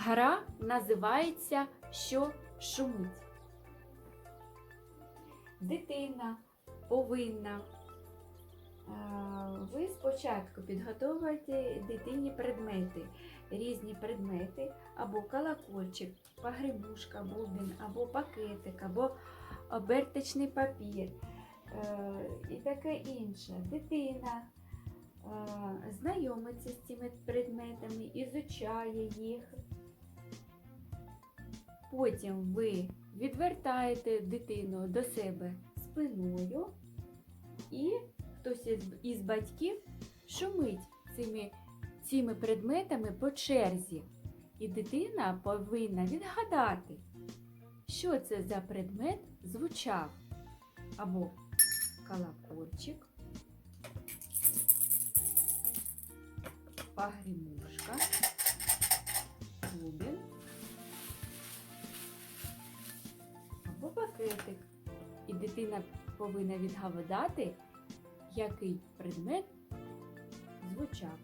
Гра називається Що шумить. Дитина повинна. е, Ви спочатку підготовите дитині предмети, різні предмети, або колокольчик, погребушка, бубен, або пакетик, або оберточний папір е, і таке інше. Дитина е, знайомиться з цими предметами, ізучає їх. Потім ви відвертаєте дитину до себе спиною, і хтось із, батьків шумить цими, цими предметами по черзі. І дитина повинна відгадати, що це за предмет звучав. Або колокольчик, погремушка, пакетик. І дитина повинна відгадати, який предмет звучав.